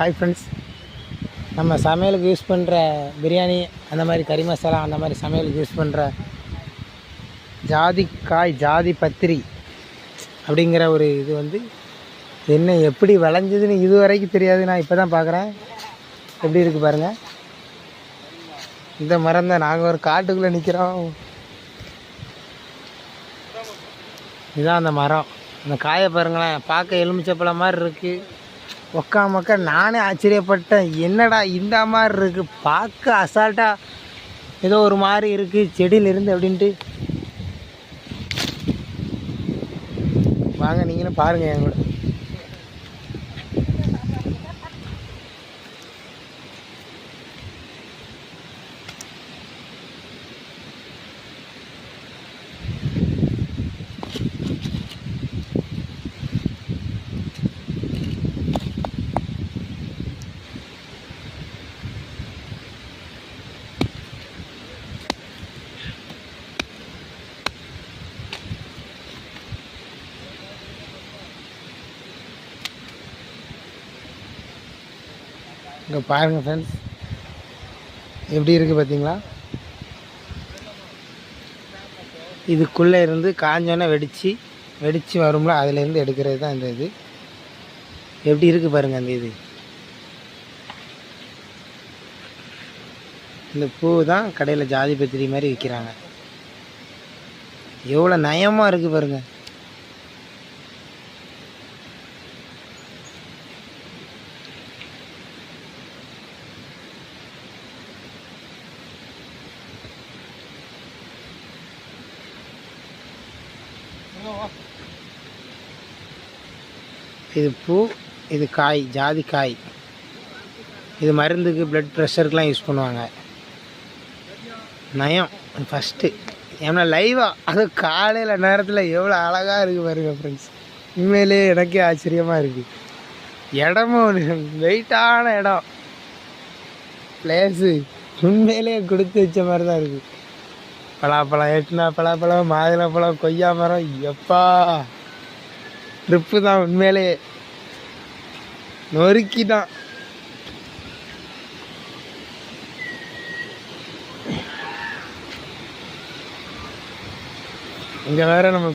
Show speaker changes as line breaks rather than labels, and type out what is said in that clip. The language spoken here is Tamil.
ஹாய் ஃப்ரெண்ட்ஸ் நம்ம சமையலுக்கு யூஸ் பண்ணுற பிரியாணி அந்த மாதிரி கறி மசாலா அந்த மாதிரி சமையலுக்கு யூஸ் பண்ணுற ஜாதிக்காய் ஜாதி பத்திரி அப்படிங்கிற ஒரு இது வந்து என்ன எப்படி விளைஞ்சதுன்னு இது வரைக்கும் தெரியாது. நான் இப்போ தான் பார்க்குறேன் எப்படி இருக்குது பாருங்கள் இந்த மரம் தான். நாங்கள் ஒரு காட்டுக்குள்ளே நிற்கிறோம் இதுதான் அந்த மரம். அந்த காயை பாருங்களேன். பார்க்க எலுமிச்சப்பழம் மாதிரி இருக்குது ஒக்கா மக்கா நானே ஆச்சரியப்பட்டேன். என்னடா இந்த மாதிரி இருக்குது பார்க்க அசால்ட்டாக ஏதோ ஒரு மாதிரி இருக்குது செடியிலிருந்து அப்படின்ட்டு. வாங்க நீங்களும் பாருங்கள் என் கூட. இங்கே பாருங்கள் ஃப்ரெண்ட்ஸ் எப்படி இருக்குது பார்த்தீங்களா இதுக்குள்ளே இருந்து காஞ்சோன்னே வெடித்து வெடித்து வரும்ல அதுலேருந்து எடுக்கிறது தான் இந்த இது. எப்படி இருக்குது பாருங்கள் அந்த இது. இந்த பூ தான் கடையில் ஜாதி பத்திரி மாதிரி விற்கிறாங்க எவ்வளோ நயமாக இருக்குது பாருங்கள் இது பூ இது காய் ஜாதி காய். இது மருந்துக்கு ப்ளட் ப்ரெஷருக்குலாம் யூஸ் பண்ணுவாங்க. நயம் ஃபஸ்ட்டு ஏன்னா லைவாக அதுவும் காலையில் நேரத்தில் எவ்வளோ அழகாக இருக்குது பாருங்கள் ஃப்ரெண்ட்ஸ் உண்மையிலே எனக்கே ஆச்சரியமாக இருக்குது இடமும் வெயிட்டான இடம். பிளேஸு உண்மையிலே கொடுத்து வச்ச மாதிரி தான் இருக்குது பலாப்பழம் எட்டுனா பலாப்பழம் மாதுளப்பழம் கொய்யா மரம் எப்பா? ட்ரிப்பு தான் உண்மையிலேயே நொறுக்கி தான் இங்கே வேற நம்ம